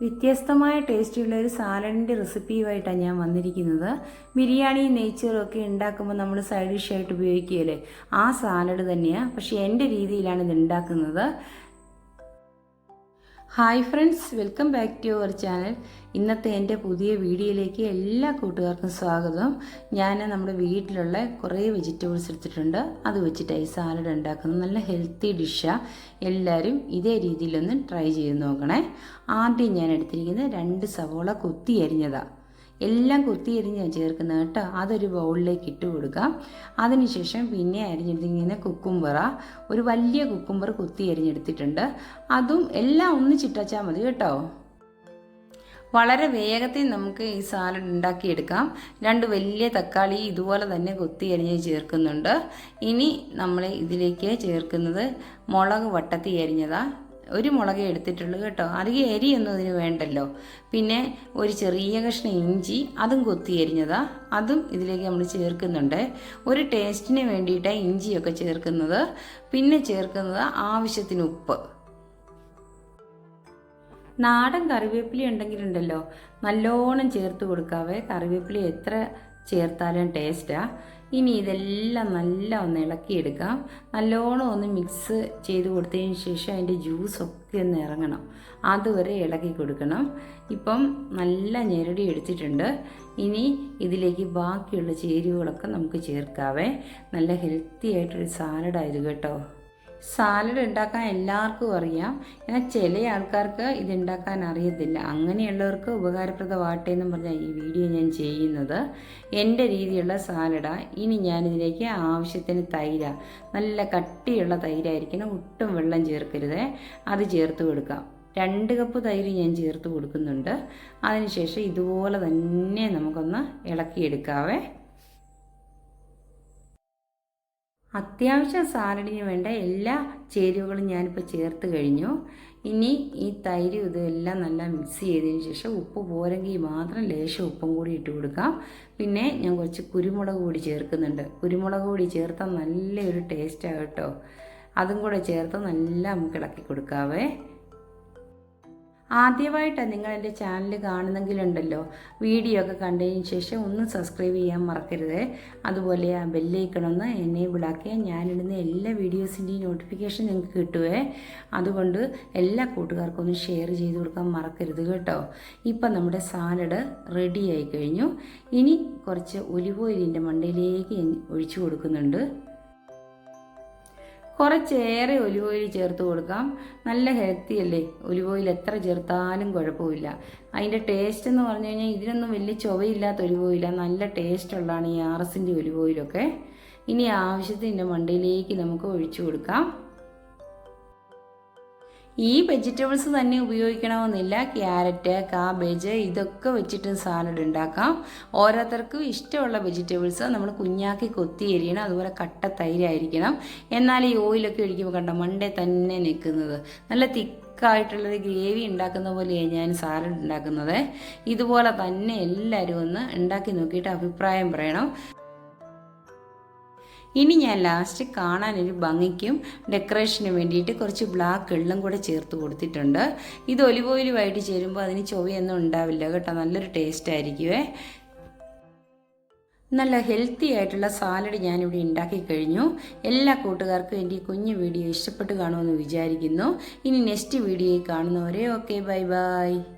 വ്യത്യസ്തമായ ടേസ്റ്റുള്ള ഒരു സാലഡിന്റെ റെസിപ്പിയുമായിട്ടാണ് ഞാൻ വന്നിരിക്കുന്നത്. ബിരിയാണി നെയ്ച്ചോറൊക്കെ ഉണ്ടാക്കുമ്പോൾ നമ്മൾ സൈഡ് ഡിഷായിട്ട് ഉപയോഗിക്കുകയല്ലേ? ആ സാലഡ് തന്നെയാണ് പക്ഷേ എന്റെ രീതിയിലാണ് ഇത് ഉണ്ടാക്കുന്നത്. Hi friends welcome back to our channel. ഇന്നത്തെ എന്റെ പുതിയ വീഡിയോയിലേക്ക് എല്ലാ കൂട്ടുകാർക്കും സ്വാഗതം. ഞാൻ നമ്മുടെ വീട്ടിലുള്ള കുറേ വെജിറ്റബിൾസ് എടുത്തിട്ടുണ്ട്. അത് വെച്ചിട്ടായി സാലഡ് ഉണ്ടാക്കുന്നത് നല്ല ഹെൽത്തി ഡിഷാണ് എല്ലാവരും ഇതേ രീതിയിലൊന്ന് ട്രൈ ചെയ്ത് നോക്കണേ. ആദ്യം ഞാൻ എടുത്തിരിക്കുന്നത് രണ്ട് സവോള കുത്തി അരിഞ്ഞതാണ് എല്ലാം കുത്തി ഞാൻ ചേർക്കുന്നത് കേട്ടോ. അതൊരു ബൗളിലേക്ക് ഇട്ട് കൊടുക്കാം അതിനുശേഷം പിന്നെ അരിഞ്ഞെടുത്തിങ്ങനെ കുക്കുംബറ ഒരു വലിയ കുക്കുംബർ കുത്തി അരിഞ്ഞെടുത്തിട്ടുണ്ട്. അതും എല്ലാം ഒന്നിച്ചിട്ടാച്ചാൽ മതി കേട്ടോ. വളരെ വേഗത്തിൽ നമുക്ക് ഈ സാലഡ് ഉണ്ടാക്കിയെടുക്കാം. രണ്ട് വലിയ തക്കാളി ഇതുപോലെ തന്നെ കൊത്തി അരിഞ്ഞ് ചേർക്കുന്നുണ്ട്. ഇനി നമ്മൾ ഇതിലേക്ക് ചേർക്കുന്നത് മുളക് വട്ടത്തി അരിഞ്ഞതാണ് ഒരു മുളക് എടുത്തിട്ടുള്ളൂ കേട്ടോ. അധികം എരിയൊന്നും ഇതിന് വേണ്ടല്ലോ. പിന്നെ ഒരു ചെറിയ കഷ്ണം ഇഞ്ചി അതും കൊത്തി അരിഞ്ഞതാ. അതും ഇതിലേക്ക് നമ്മൾ ചേർക്കുന്നുണ്ട്. ഒരു ടേസ്റ്റിന് വേണ്ടിയിട്ടാണ് ഇഞ്ചിയൊക്കെ ചേർക്കുന്നത്. പിന്നെ ചേർക്കുന്നത് ആവശ്യത്തിന് ഉപ്പ്. നാടൻ കറിവേപ്പില ഉണ്ടെങ്കിലുണ്ടല്ലോ. നല്ലോണം ചേർത്ത് കൊടുക്കാവേ. കറിവേപ്പില എത്ര ചേർത്താലും ടേസ്റ്റാണ് ഇനി ഇതെല്ലാം നല്ല ഒന്ന് ഇളക്കിയെടുക്കാം നല്ലോണം ഒന്ന് മിക്സ് ചെയ്ത് കൊടുത്തതിന് ശേഷം അതിന്റെ ജ്യൂസൊക്കെ ഒന്ന് ഇറങ്ങണം. അതുവരെ ഇളക്കി കൊടുക്കണം. ഇപ്പം നല്ല ഞെരടി എടുത്തിട്ടുണ്ട്. ഇനി ഇതിലേക്ക് ബാക്കിയുള്ള ചേരുവകളൊക്കെ നമുക്ക് ചേർക്കാവേ. നല്ല ഹെൽത്തി ആയിട്ടൊരു സാലഡായത് കേട്ടോ. സാലഡ് ഉണ്ടാക്കാൻ എല്ലാവർക്കും അറിയാം. എന്നാൽ ചില ആൾക്കാർക്ക് ഇതുണ്ടാക്കാൻ അറിയത്തില്ല. അങ്ങനെയുള്ളവർക്ക് ഉപകാരപ്രദമാകട്ടെ എന്ന് പറഞ്ഞാൽ ഈ വീഡിയോ ഞാൻ ചെയ്യുന്നത് എന്റെ രീതിയിലുള്ള സാലഡാണ് ഇനി ഞാനിതിലേക്ക് ആവശ്യത്തിന് തൈര നല്ല കട്ടിയുള്ള തൈരായിരിക്കണം. ഒട്ടും വെള്ളം ചേർക്കരുത്. അത് ചേർത്ത് കൊടുക്കാം. രണ്ട് കപ്പ് തൈര് ഞാൻ ചേർത്ത് കൊടുക്കുന്നുണ്ട്. അതിനുശേഷം ഇതുപോലെ തന്നെ നമുക്കൊന്ന് ഇളക്കിയെടുക്കാവേ. അത്യാവശ്യം സാലഡിന് വേണ്ട എല്ലാ ചേരുവകളും ഞാനിപ്പോൾ ചേർത്ത് കഴിഞ്ഞു. ഇനി ഈ തൈര് ഇതെല്ലാം നല്ല മിക്സ് ചെയ്തതിന് ശേഷം ഉപ്പ് പോരെങ്കിൽ മാത്രം ലേശം ഉപ്പും കൂടി ഇട്ട് കൊടുക്കാം. പിന്നെ ഞാൻ കുറച്ച് കുരുമുളക് കൂടി ചേർക്കുന്നുണ്ട്. കുരുമുളക് കൂടി ചേർത്താൽ നല്ലൊരു ടേസ്റ്റാണ് കേട്ടോ. അതും കൂടെ ചേർത്ത് നല്ല നമുക്ക് ഇളക്കി കൊടുക്കാവേ. ആദ്യമായിട്ടാണ് നിങ്ങൾ എന്റെ ചാനൽ കാണുന്നെങ്കിലുണ്ടല്ലോ വീഡിയോ ഒക്കെ കണ്ടതിന് ശേഷം ഒന്ന് സബ്സ്ക്രൈബ് ചെയ്യാൻ മറക്കരുത്. അതുപോലെ ആ ബെല്ലൈക്കണമെന്ന് എനേബിൾ ആക്കിയാൽ ഞാനിടുന്ന എല്ലാ വീഡിയോസിന്റെയും നോട്ടിഫിക്കേഷൻ നിങ്ങൾക്ക് കിട്ടുവേ. അതുകൊണ്ട് എല്ലാ കൂട്ടുകാർക്കും ഒന്ന് ഷെയർ ചെയ്ത് കൊടുക്കാൻ മറക്കരുത് കേട്ടോ. ഇപ്പം നമ്മുടെ സാലഡ് റെഡി ആയി കഴിഞ്ഞു. ഇനി കുറച്ച് ഒലിവ് ഓയിലിന്റെ മണ്ടയിലേക്ക് ഒഴിച്ചു കൊടുക്കുന്നുണ്ട്. കുറച്ചേറെ ഒലിവ് ഓയിൽ ചേർത്ത് കൊടുക്കാം. നല്ല ഹെൽത്തി അല്ലേ? ഒലിവ് ഓയിൽ എത്ര ചേർത്താലും കുഴപ്പമില്ല. അതിന്റെ ടേസ്റ്റ് എന്ന് പറഞ്ഞു കഴിഞ്ഞാൽ ഇതിനൊന്നും വലിയ ചൊവയില്ലാത്ത ഒലിവ് ഓയിലാണ് നല്ല ടേസ്റ്റ് ഉള്ളതാണ് ഈ ആർ എസിന്റെ ഒലിവ് ഓയിലൊക്കെ. ഇനി ആവശ്യത്തിന്റെ മണ്ടയിലേക്ക് നമുക്ക് ഒഴിച്ചു കൊടുക്കാം. ഈ വെജിറ്റബിൾസ് തന്നെ ഉപയോഗിക്കണമെന്നില്ല. ക്യാരറ്റ് കാബേജ് ഇതൊക്കെ വെച്ചിട്ട് സാലഡ് ഉണ്ടാക്കാം. ഓരോരുത്തർക്കും ഇഷ്ടമുള്ള വെജിറ്റബിൾസ് നമ്മൾ കുഞ്ഞാക്കി കൊത്തി എരിയണം. അതുപോലെ കട്ട തൈരായിരിക്കണം എന്നാൽ ഈ ഓയിലൊക്കെ ഒഴിക്കുമ്പോൾ കണ്ട മണ്ടേ തന്നെ നിൽക്കുന്നത്. നല്ല തിക്കായിട്ടുള്ളൊരു ഗ്രേവി ഉണ്ടാക്കുന്ന പോലെയാണ് ഞാൻ സാലഡ് ഉണ്ടാക്കുന്നത്. ഇതുപോലെ തന്നെ എല്ലാവരും ഒന്ന് ഉണ്ടാക്കി നോക്കിയിട്ട് അഭിപ്രായം പറയണം. ഇനി ഞാൻ ലാസ്റ്റ് കാണാനൊരു ഭംഗിക്കും ഡെക്കറേഷന് വേണ്ടിയിട്ട് കുറച്ച് ബ്ലാക്ക് എള്ളും കൂടെ ചേർത്ത് കൊടുത്തിട്ടുണ്ട്. ഇത് ഒലിവ് ഓയിലുമായിട്ട് ചേരുമ്പോൾ അതിന് ചൊവ്വയൊന്നും ഉണ്ടാവില്ല കേട്ടോ. നല്ലൊരു ടേസ്റ്റ് ആയിരിക്കുമേ നല്ല ഹെൽത്തി ആയിട്ടുള്ള സാലഡ് ഞാനിവിടെ ഉണ്ടാക്കി കഴിഞ്ഞു. എല്ലാ കൂട്ടുകാർക്കും എന്റെ ഈ കുഞ്ഞു വീഡിയോ ഇഷ്ടപ്പെട്ട് കാണുമെന്ന് വിചാരിക്കുന്നു. ഇനി നെക്സ്റ്റ് വീഡിയോയിൽ കാണുന്നവരെ ഓക്കെ ബൈ ബൈ